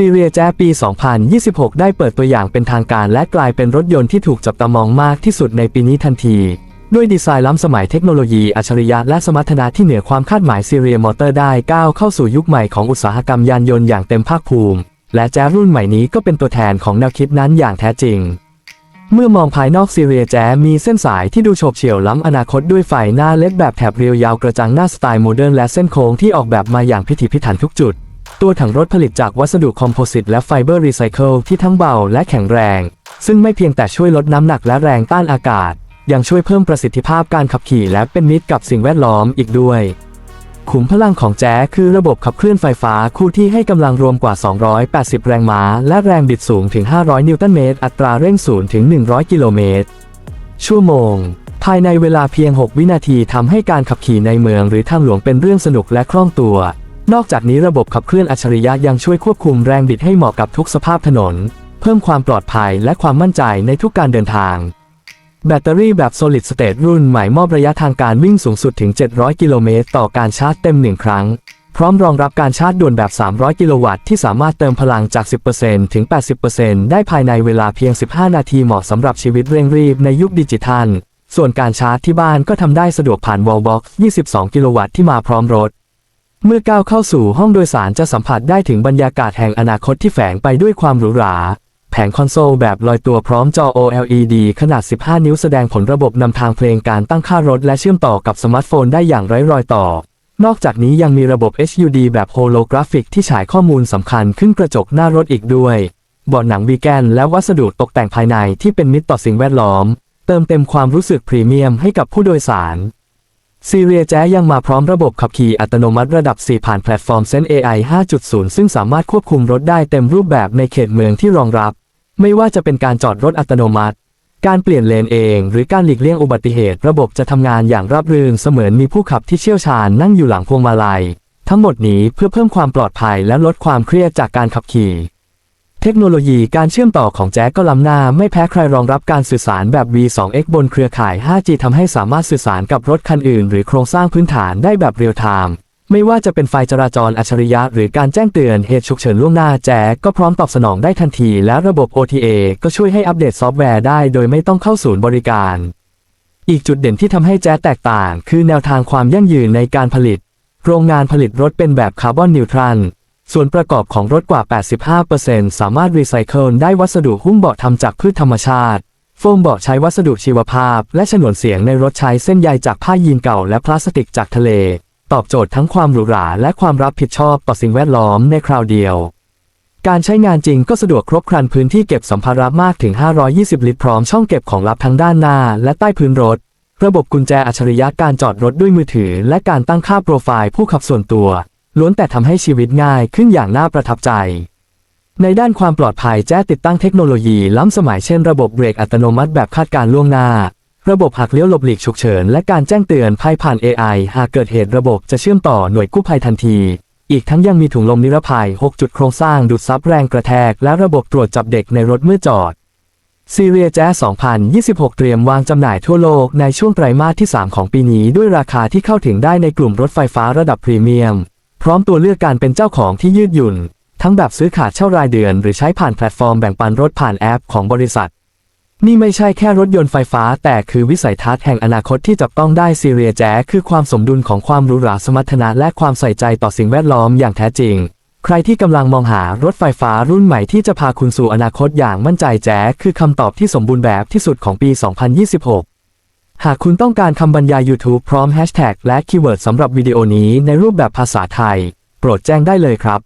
ซีเรียแจ๊ปี 2026 ได้เปิดตัวอย่างเป็นทางการและกลายเป็นรถยนต์ที่ถูกจับตามองมากที่สุดในปีนี้ทันที ด้วยดีไซน์ล้ำสมัยเทคโนโลยีอัจฉริยะและสมรรถนะที่เหนือความคาดหมายซีเรียมอเตอร์ได้ก้าวเข้าสู่ยุคใหม่ของอุตสาหกรรมยานยนต์อย่างเต็มภาคภูมิ และแจ๊รุ่นใหม่นี้ก็เป็นตัวแทนของแนวคิดนั้นอย่างแท้จริง เมื่อมองภายนอกซีเรียแจ๊มีเส้นสายที่ดูโฉบเฉี่ยวล้ำอนาคตด้วยไฟหน้าเล็กแบบแถบเรียวยาวกระจังหน้าสไตล์โมเดิร์นและเส้นโค้งที่ออกแบบมาอย่างพิถีพิถันทุกจุด ตัวถังรถผลิตจากวัสดุคอมโพสิตและไฟเบอร์รีไซเคิลที่ทั้งเบาและแข็งแรง ซึ่งไม่เพียงแต่ช่วยลดน้ำหนักและแรงต้านอากาศ ยังช่วยเพิ่มประสิทธิภาพการขับขี่และเป็นมิตรกับสิ่งแวดล้อมอีกด้วย ขุมพลังของแจ๊คือระบบขับเคลื่อนไฟฟ้าคู่ที่ให้กำลังรวมกว่า 280 แรงม้า และแรงบิดสูงถึง 500 นิวตันเมตร อัตราเร่ง0ถึง 100 กิโลเมตร ชั่วโมง ภายในเวลาเพียง 6 วินาทีทำให้การขับขี่ในเมืองหรือทางหลวงเป็นเรื่องสนุกและคล่องตัว นอกจากนี้ระบบขับเคลื่อนอัจฉริยะยังช่วยควบคุมแรงบิดให้เหมาะกับทุกสภาพถนน เพิ่มความปลอดภัยและความมั่นใจในทุกการเดินทาง แบตเตอรี่แบบ solid state รุ่นใหม่มอบระยะทางการวิ่งสูงสุดถึง 700 กิโลเมตรต่อการชาร์จเต็ม 1 ครั้ง พร้อมรองรับการชาร์จด่วนแบบ 300 กิโลวัตต์ที่สามารถเติมพลังจาก 10%ถึง 80%ได้ภายในเวลาเพียง 15 นาทีเหมาะสำหรับชีวิตเร่งรีบในยุคดิจิทัล ส่วนการชาร์จที่บ้านก็ทำได้สะดวกผ่าน Wallbox 22 กิโลวัตต์ที่มาพร้อมรถ เมื่อก้าวเข้าสู่ห้องโดยสารจะสัมผัสได้ถึงบรรยากาศแห่งอนาคตที่แฝงไปด้วยความหรูหรา แผงคอนโซลแบบลอยตัวพร้อมจอ OLED ขนาด 15 นิ้วแสดงผลระบบนำทางเพลงการตั้งค่ารถและเชื่อมต่อกับสมาร์ทโฟนได้อย่างไร้รอยต่อ นอกจากนี้ยังมีระบบ HUD แบบโฮโลกราฟิกที่ฉายข้อมูลสำคัญขึ้นกระจกหน้ารถอีกด้วยเบาะหนังวีแกนและวัสดุตกแต่งภายในที่เป็นมิตรต่อสิ่งแวดล้อม เติมเต็มความรู้สึกพรีเมียมให้กับผู้โดยสาร ซีเรียแจ๊ยังมาพร้อมระบบขับขี่อัตโนมัติระดับ 4 ผ่านแพลตฟอร์ม Sense AI 5.0 ซึ่งสามารถควบคุมรถได้เต็มรูปแบบในเขตเมืองที่รองรับ ไม่ว่าจะเป็นการจอดรถอัตโนมัติ การเปลี่ยนเลนเอง หรือการหลีกเลี่ยงอุบัติเหตุ ระบบจะทำงานอย่างราบรื่นเสมือนมีผู้ขับที่เชี่ยวชาญนั่งอยู่หลังพวงมาลัย ทั้งหมดนี้เพื่อเพิ่มความปลอดภัยและลดความเครียดจากการขับขี่ เทคโนโลยีการเชื่อมต่อของแจ๊กก็ล้ำหน้าไม่แพ้ใครรองรับการสื่อสารแบบ V2X บนเครือข่าย 5G ทำให้สามารถสื่อสารกับรถคันอื่น หรือโครงสร้างพื้นฐานได้แบบเรียลไทม์ไม่ว่าจะเป็นไฟจราจรอัจฉริยะ หรือการแจ้งเตือนเหตุฉุกเฉินล่วงหน้าแจ๊กก็พร้อมตอบสนองได้ทันที และระบบ OTA ก็ช่วยให้อัปเดตซอฟต์แวร์ได้โดยไม่ต้องเข้าศูนย์บริการ อีกจุดเด่นที่ทำให้แจ๊สแตกต่าง คือแนวทางความยั่งยืนในการผลิต โรงงานผลิตรถเป็นแบบคาร์บอนนิวทรัล ส่วนประกอบของรถกว่า 85%สามารถรีไซเคิลได้วัสดุหุ้มเบาะทำจากพืชธรรมชาติ โฟมเบาะใช้วัสดุชีวภาพ และฉนวนเสียงในรถใช้เส้นใยจากผ้ายีนเก่าและพลาสติกจากทะเล ตอบโจทย์ทั้งความหรูหราและความรับผิดชอบต่อสิ่งแวดล้อมในคราวเดียว การใช้งานจริงก็สะดวกครบครันพื้นที่เก็บสัมภาระมากถึง 520 ลิตรพร้อมช่องเก็บของลับทั้งด้านหน้าและใต้พื้นรถ ระบบกุญแจอัจฉริยะการจอดรถด้วยมือถือ และการตั้งค่าโปรไฟล์ผู้ขับส่วนตัว ล้วนแต่ทำให้ชีวิตง่ายขึ้นอย่างน่าประทับใจ ในด้านความปลอดภัยแจ้ติดตั้งเทคโนโลยีล้ำสมัยเช่นระบบเบรกอัตโนมัติแบบคาดการล่วงหน้า ระบบหักเลี้ยวหลบหลีกฉุกเฉินและการแจ้งเตือนภัยผ่าน AI หากเกิดเหตุระบบจะเชื่อมต่อหน่วยกู้ภัยทันที อีกทั้งยังมีถุงลมนิรภัย 6 จุดโครงสร้างดูดซับแรงกระแทก และระบบตรวจจับเด็กในรถเมื่อจอดซีเรียแจ๊ส2026 เตรียมวางจำหน่ายทั่วโลกในช่วงไตรมาสที่ 3 ของปีนี้ด้วยราคาที่เข้าถึงได้ในกลุ่มรถไฟฟ้าระดับพรีเมียม ร้อมตัวเลือกการเป็นเจ้าของที่ยืดหยุ่น ทั้งแบบซื้อขาดเช่ารายเดือน หรือใช้ผ่านแพลตฟอร์มแบ่งปันรถผ่านแอปของบริษัท นี่ไม่ใช่แค่รถยนต์ไฟฟ้า แต่คือวิสัยทัศน์แห่งอนาคตที่จับต้องได้ซีเรียแจ๊คือความสมดุลของความหรูหราสมรรถนะและความใส่ใจต่อสิ่งแวดล้อมอย่างแท้จริง ใครที่กำลังมองหารถไฟฟ้ารุ่นใหม่ที่จะพาคุณสู่อนาคตอย่างมั่นใจแจ๊คือคำตอบที่สมบูรณ์แบบที่สุดของปี 2026 หากคุณต้องการคำบรรยาย YouTube พร้อมแฮชแท็กและคีย์เวิร์ดสำหรับวิดีโอนี้ในรูปแบบภาษาไทย โปรดแจ้งได้เลยครับ